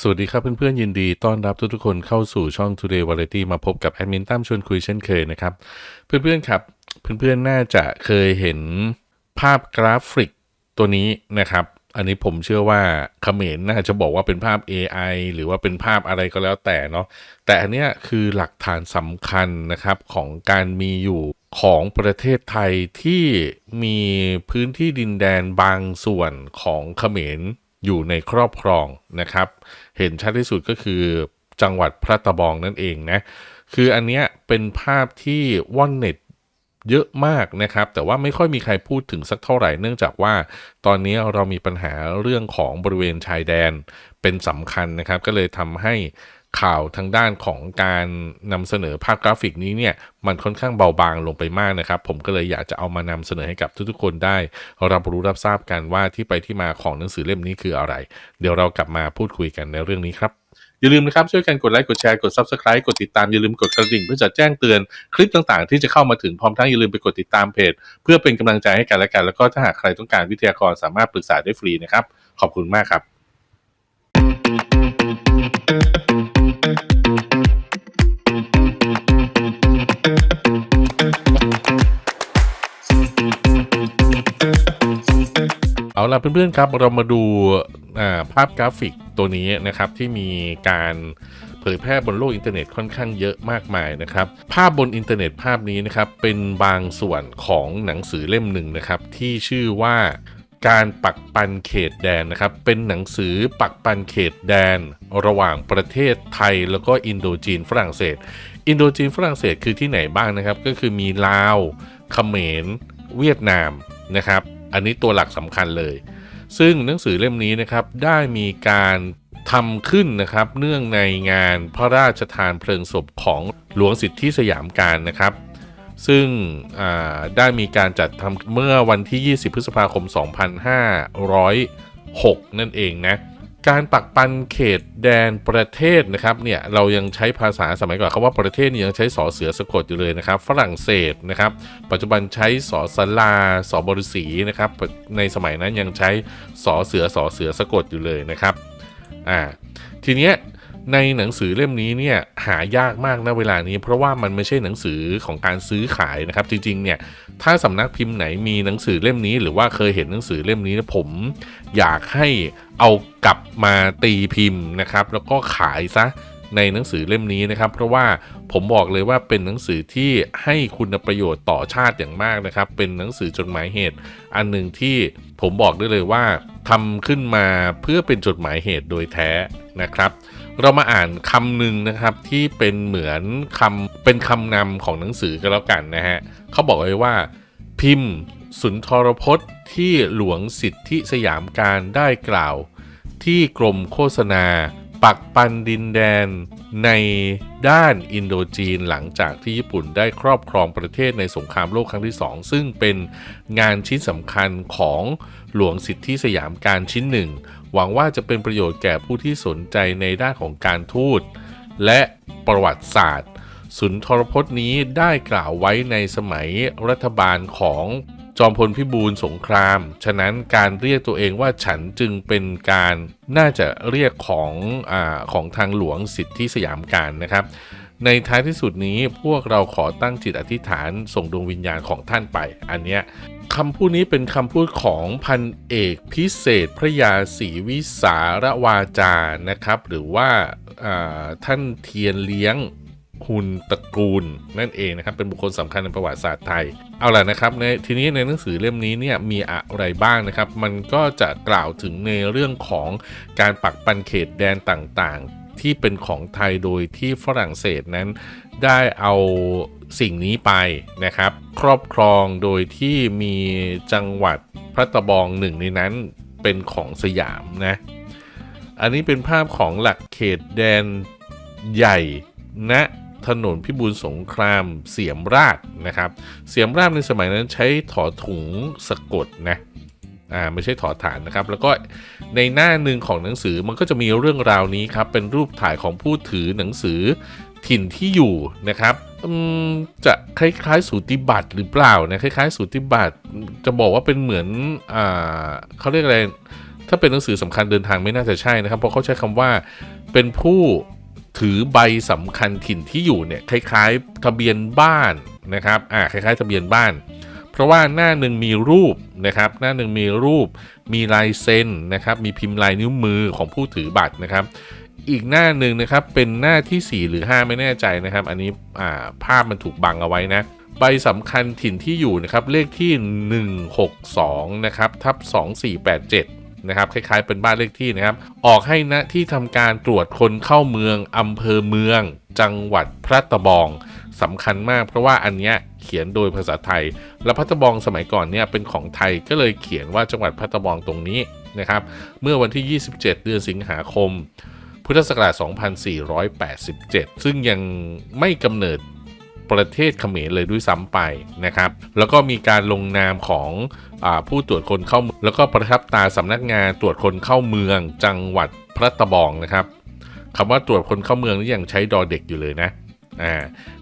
สวัสดีครับเพื่อนๆยินดีต้อนรับทุกๆคนเข้าสู่ช่อง Today Variety มาพบกับแอดมินตั้มชวนคุยเช่นเคยนะครับ เพื่อนๆครับ เพื่อนๆน่าจะเคยเห็นภาพกราฟิกตัวนี้นะครับ อันนี้ผมเชื่อว่าเขมรน่าจะบอกว่าเป็นภาพ AI หรือว่าเป็นภาพอะไรก็แล้วแต่เนาะแต่อันเนี้ยคือหลักฐานสำคัญนะครับของการมีอยู่ของประเทศไทยที่มีพื้นที่ดินแดนบางส่วนของเขมร อยู่ในครอบครองนะครับ เห็นชัดที่สุดก็คือจังหวัดพระตะบองนั่นเองนะคืออันเนี้ยเป็นภาพที่ว่อนเน็ตเยอะมากนะครับ แต่ว่าไม่ค่อยมีใครพูดถึงสักเท่าไหร่เนื่องจากว่าตอนนี้เรามีปัญหาเรื่องของบริเวณชายแดนเป็นสำคัญนะครับ ก็เลยทำให้ ข่าวทางด้านของการนำเสนอภาพกราฟิกนี้เนี่ยมันค่อนข้างเบาบางลงไปมากนะครับ ผมก็เลยอยากจะเอามานำเสนอให้กับทุกๆคนได้ รับรู้รับทราบกันว่าที่ไปที่มาของหนังสือเล่มนี้คืออะไร เดี๋ยวเรากลับมาพูดคุยกันในเรื่องนี้ครับอย่าลืมนะครับ ช่วยกันกดไลค์กดแชร์กด Subscribe กดติดตาม อย่าลืมกดกระดิ่งเพื่อจะแจ้งเตือนคลิปต่างๆ ที่จะเข้ามาถึงพร้อมทั้งอย่าลืมไปกดติดตามเพจ เพื่อเป็นกำลังใจให้กันและกัน แล้วก็ถ้าหากใครต้องการวิทยากรสามารถปรึกษาได้ฟรีนะครับ ขอบคุณมากครับ ล่ะเพื่อนๆครับเรามาดูภาพกราฟิกตัวนี้นะครับที่มีการเผยแพร่บนโลกอินเทอร์เน็ตค่อนข้างเยอะมากมายนะครับ ภาพบนอินเทอร์เน็ตภาพนี้นะครับเป็นบางส่วนของหนังสือเล่มหนึ่งนะครับที่ชื่อว่าการปักปันเขตแดนนะครับ เป็นหนังสือปักปันเขตแดน ระหว่างประเทศไทยแล้วก็อินโดจีนฝรั่งเศส อินโดจีนฝรั่งเศสคือที่ไหนบ้างนะครับ ก็คือมีลาวเขมร เวียดนามนะครับ อันนี้ตัวหลักสำคัญเลย ซึ่งหนังสือเล่มนี้นะครับได้มีการทำขึ้นนะครับเนื่องในงานพระราชทานเพลิงศพของหลวงสิทธิสยามการนะครับ ซึ่งได้มีการจัดทำเมื่อวันที่ 20 พฤษภาคม 2506 นั่นเองนะ การปักปันเขตแดนประเทศนะครับเนี่ยเรายังใช้ภาษาสมัยก่อนคำว่าประเทศนี่ยังใช้สอเสือสะกดอยู่เลยนะครับ ฝรั่งเศสนะครับ ปัจจุบันใช้สอสลาสอบริสีนะครับในสมัยนั้นยังใช้สอเสือสอเสือสะกดอยู่เลยนะครับอ่าทีเนี้ย ในหนังสือเล่มนี้เนี่ยหายากมากนะเวลานี้ เพราะว่ามันไม่ใช่หนังสือของการซื้อขายนะครับ จริงๆเนี่ยถ้าสำนักพิมพ์ไหนมีหนังสือเล่มนี้ หรือว่าเคยเห็นหนังสือเล่มนี้นะผมอยากให้เอากลับมาตีพิมพ์นะครับ แล้วก็ขายซะในหนังสือเล่มนี้นะครับ เพราะว่าผมบอกเลยว่าเป็นหนังสือที่ให้คุณประโยชน์ต่อชาติอย่างมากนะครับ เป็นหนังสือจดหมายเหตุ อันหนึ่งที่ผมบอกได้เลยว่าทำขึ้นมาเพื่อเป็นจดหมายเหตุโดยแท้นะครับ เรามาอ่านคำหนึ่งนะครับที่เป็นเหมือนคำเป็นคำนำของหนังสือก็แล้วกันนะฮะเขาบอกไว้ว่า พิมพ์ สุนทรพจน์ ที่หลวงสิทธิสยามการได้กล่าว ที่กรมโฆษณา ปักปันดินแดนในด้านอินโดจีนหลังจากที่ญี่ปุ่นได้ครอบครองประเทศในสงครามโลกครั้งที่ 2 ซึ่งเป็นงานชิ้นสำคัญของหลวงสิทธิสยามการชิ้นหนึ่ง หวังว่าจะเป็นประโยชน์แก่ผู้ที่สนใจในด้านของการทูต และประวัติศาสตร์ สุนทรพจน์นี้ได้กล่าวไว้ในสมัยรัฐบาลของ จอมพลพิบูลสงคราม ฉะนั้นการเรียกตัวเองว่าฉันจึงเป็นการน่าจะเรียกของอของทางหลวงสิทธิสยามการนะครับ ในท้ายที่สุดนี้พวกเราขอตั้งจิตอธิษฐานส่งดวงวิญญาณของท่านไป อันเนี้ยคำพูดนี้เป็นคำพูดของพันเอกพิเศษพระยาศรีวิสารวาจานะครับ หรือว่าท่านเทียนเลี้ยง หุนตระกูลนั่นเองนะครับ เป็นบุคคลสำคัญในประวัติศาสตร์ไทย เอาล่ะนะครับในทีนี้ในหนังสือเล่มนี้เนี่ยมีอะไรบ้างนะครับ มันก็จะกล่าวถึงในเรื่องของการปักปันเขตแดนต่างๆ ที่เป็นของไทยโดยที่ฝรั่งเศสนั้นได้เอาสิ่งนี้ไปนะครับ ครอบครองโดยที่มีจังหวัดพระตะบองหนึ่งในนั้นเป็นของสยามนะ อันนี้เป็นภาพของหลักเขตแดนใหญ่ณ ถนนพิบูลสงครามเสียมราชนะครับ เสียมราชในสมัยนั้นใช้ถอถุงสะกดนะอ่าไม่ใช่ถอฐานนะครับ แล้วก็ในหน้าหนึ่งของหนังสือมันก็จะมีเรื่องราวนี้ครับ เป็นรูปถ่ายของผู้ถือหนังสือถิ่นที่อยู่นะครับจะคล้ายๆสูติบัตรหรือเปล่านะคล้ายๆสูติบัตรจะบอกว่าเป็นเหมือนอ่าเขาเรียกอะไรถ้าเป็นหนังสือสำคัญเดินทางไม่น่าจะใช่นะครับ เพราะเขาใช้คำว่าเป็นผู้ ถือใบสำคัญถิ่นที่อยู่เนี่ยคล้ายๆ ทะเบียนบ้านนะครับอ่าคล้ายๆ ทะเบียนบ้าน เพราะว่าหน้าหนึ่งมีรูปนะครับหน้าหนึ่งมีรูป มีลายเซ็นนะครับมีพิมพ์ลายนิ้วมือของผู้ถือบัตรนะครับ อีกหน้าหนึ่งนะครับเป็นหน้าทีสี่4 หรือ 5 ไม่แน่ใจนะครับ อันนี้อ่าภาพมันถูกบังเอาไว้นะใบสำคัญถิ่นที่อยู่นะครับเลขที่ 162นะครับทับ2487 นะครับคล้ายๆเป็นบ้านเลขที่นะครับ ออกให้ณที่ทำการตรวจคนเข้าเมืองอำเภอเมือง จังหวัดพระตะบองสำคัญมากเพราะว่าอันเนี้ยเขียนโดยภาษาไทย และพัตะบองสมัยก่อนเนี่ยเป็นของไทยก็เลยเขียนว่าจังหวัดพัตะบองตรงนี้นะครับ เมื่อวันที่ 27 เดือนสิงหาคม พุทธศักราช 2487 ซึ่งยังไม่กำเนิด ประเทศเขมรเลยด้วยซ้ำไปนะครับ แล้วก็มีการลงนามของอผู้ตรวจคนเข้าแล้วก็ประทับตราสำนักงานตรวจคนเข้าเมืองจังหวัดพระตะบองนะครับคำว่าตรวจคนเข้าเมืองนี่ยังใช้ดอเด็กอยู่เลยนะอ่า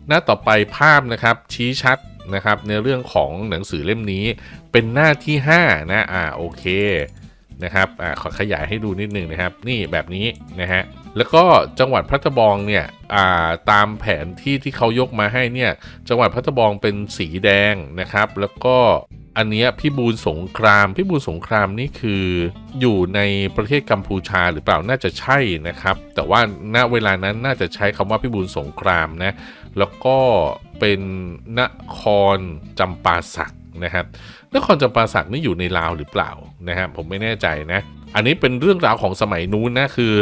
หน้าต่อไปภาพนะครับชี้ชัดนะครับในเรื่องของหนังสือเล่มนี้เป็นหน้าที่ 5 นะอ่าโอเคนะครับอ่าขอขยายให้ดูนิดนึงนะครับ นี่แบบนี้นะฮะ แล้วก็จังหวัดพัทบองเนี่ยอ่าตามแผนที่ที่เขายกมาให้เนี่ยจังหวัดพัทบองเป็นสีแดงนะครับ แล้วก็อันเนี้ยพิบูลสงครามพิบูลสงครามนี่คืออยู่ในประเทศกัมพูชาหรือเปล่าน่าจะใช่นะครับ แต่ว่าณเวลานั้นน่าจะใช้คำว่าพิบูลสงครามนะแล้วก็เป็นนครจำปาสักนะครับนครจำปาสักนี่อยู่ในลาวหรือเปล่านะครับผมไม่แน่ใจนะ อันนี้เป็นเรื่องราวของสมัยนู้นนะคือ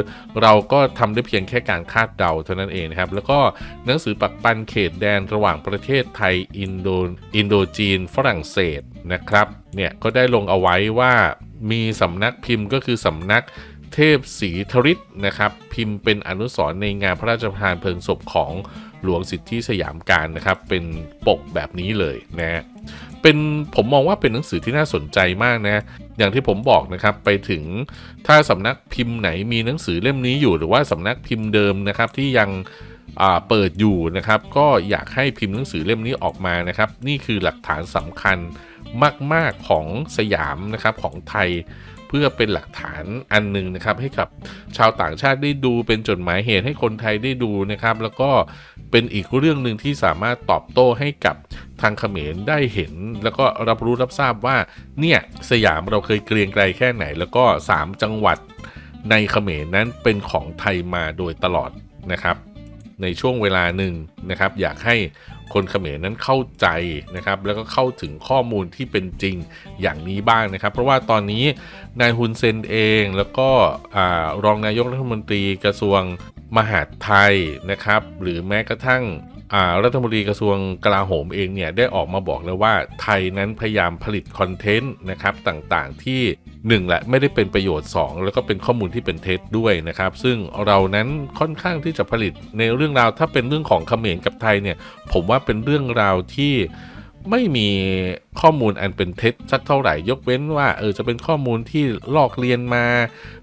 เราก็ทำได้เพียงแค่การคาดเดาเท่านั้นเองนะครับ แล้วก็หนังสือปักปันเขตแดนระหว่างประเทศไทยอินโดอินโดจีน ฝรั่งเศสนะครับเนี่ยก็ได้ลงเอาไว้ว่ามีสำนักพิมพ์ก็คือสำนักเทพศรีธริตนะครับ พิมพ์เป็นอนุสรณ์ในงานพระราชทานเพลิงศพของหลวงสิทธิสยามการนะครับ เป็นปกแบบนี้เลยนะฮะ เป็นผมมองว่าเป็นหนังสือที่น่าสนใจมากนะ อย่างที่ผมบอกนะครับไปถึงถ้าสำนักพิมพ์ไหนมีหนังสือเล่มนี้อยู่หรือว่าสำนักพิมพ์เดิมนะครับที่ยังเปิดอยู่นะครับ ก็อยากให้พิมพ์หนังสือเล่มนี้ออกมานะครับ นี่คือหลักฐานสำคัญ มาก ๆ ของสยามนะครับของไทยเพื่อเป็นหลักฐานอันหนึ่งนะครับ ให้กับชาวต่างชาติได้ดูเป็นจดหมายเหตุให้คนไทยได้ดูนะครับ แล้วก็เป็นอีกเรื่องหนึ่งที่สามารถตอบโต้ให้กับทางเขมรได้เห็น แล้วก็รับรู้รับทราบว่าเนี่ยสยามเราเคยเกรียงไกรแค่ไหน แล้วก็ 3 จังหวัดในเขมรนั้นเป็นของไทยมาโดยตลอดนะครับ ในช่วงเวลาหนึ่งนะครับ อยากให้ คนเขมรนั้นเข้าใจนะครับแล้วก็เข้าถึงข้อมูลที่เป็นจริงอย่างนี้บ้างนะครับ เพราะว่าตอนนี้นายฮุนเซนเองแล้วก็อรองนายกรัฐมนตรีกระทรวง มหาดไทยนะครับ หรือแม้กระทั่งรัฐมนตรีกระทรวงกลาโหมเองเนี่ยได้ออกมาบอกแล้วว่าไทยนั้นพยายามผลิตคอนเทนต์นะครับต่างๆที่1แหละไม่ได้เป็นประโยชน์ 2 แล้วก็เป็นข้อมูลที่เป็นเท็จด้วยนะครับ ซึ่งเรานั้นค่อนข้างที่จะผลิตในเรื่องราวถ้าเป็นเรื่องของเขมรกับไทยเนี่ยผมว่าเป็นเรื่องราวที่ ไม่มีข้อมูลอันเป็นเท็จสักเท่าไหร่ยกเว้นว่าเออจะเป็นข้อมูลที่ลอกเรียนมา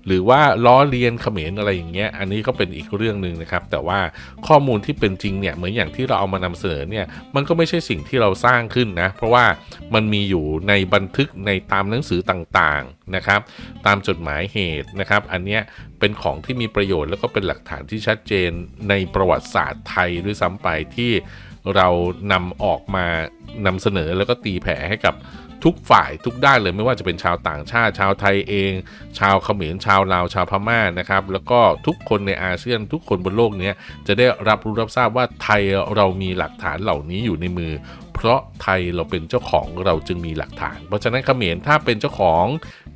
หรือว่าล้อเลียนเขมรอะไรอย่างเงี้ยอันนี้ก็เป็นอีกเรื่องหนึ่งนะครับ แต่ว่าข้อมูลที่เป็นจริงเนี่ยเหมือนอย่างที่เราเอามานำเสนอเนี่ยมันก็ไม่ใช่สิ่งที่เราสร้างขึ้นนะ เพราะว่ามันมีอยู่ในบันทึกในตามหนังสือต่างๆนะครับ ตามจดหมายเหตุนะครับ อันเนี้ยเป็นของที่มีประโยชน์แล้วก็เป็นหลักฐานที่ชัดเจนในประวัติศาสตร์ไทยด้วยซ้ำไปที่ เรานำออกมานำเสนอแล้วก็ตีแผ่ให้กับทุกฝ่ายทุกด้านเลยไม่ว่าจะเป็นชาวต่างชาติชาวไทยเอง ชาวเขมรชาวลาวชาวพม่านะครับแล้วก็ทุกคนในอาเซียนทุกคนบนโลกเนี้ยจะได้รับรู้รับทราบว่าไทยเรามีหลักฐานเหล่านี้อยู่ในมือ เพราะไทยเราเป็นเจ้าของเราจึงมีหลักฐาน เพราะฉะนั้นเขมรถ้าเป็นเจ้าของ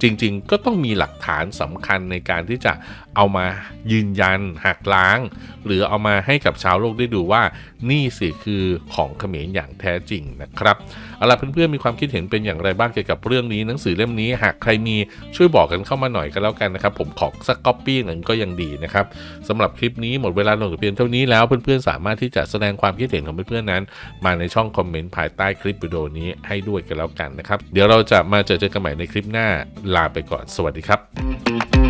จริง ๆ ก็ต้องมีหลักฐานสำคัญในการที่จะเอามายืนยันหักล้าง หรือเอามาให้กับชาวโลกได้ดูว่า นี่สิคือของเขมรอย่างแท้จริงนะครับเอาล่ะเพื่อนๆมีความคิดเห็นเป็นอย่างไรบ้างเกี่ยวกับเรื่องนี้หนังสือเล่มนี้หากใครมีช่วยบอกกันเข้ามาหน่อยก็แล้วกันนะครับ ผมขอสักก๊อปปี้หนึ่งก็ยังดีนะครับสำหรับคลิปนี้หมดเวลาลงแต่เพียงเท่านี้แล้วเพื่อนๆสามารถที่จะแสดงความคิดเห็นของเพื่อนๆนั้น มาในช่องคอมเมนต์นต์ภายใต้คลิปวิดีโอนี้ให้ด้วยกันแล้วกันนะครับ เดี๋ยวเราจะมาเจอเจอกันใหม่ในคลิปหน้าลาไปก่อนสวัสดีครับ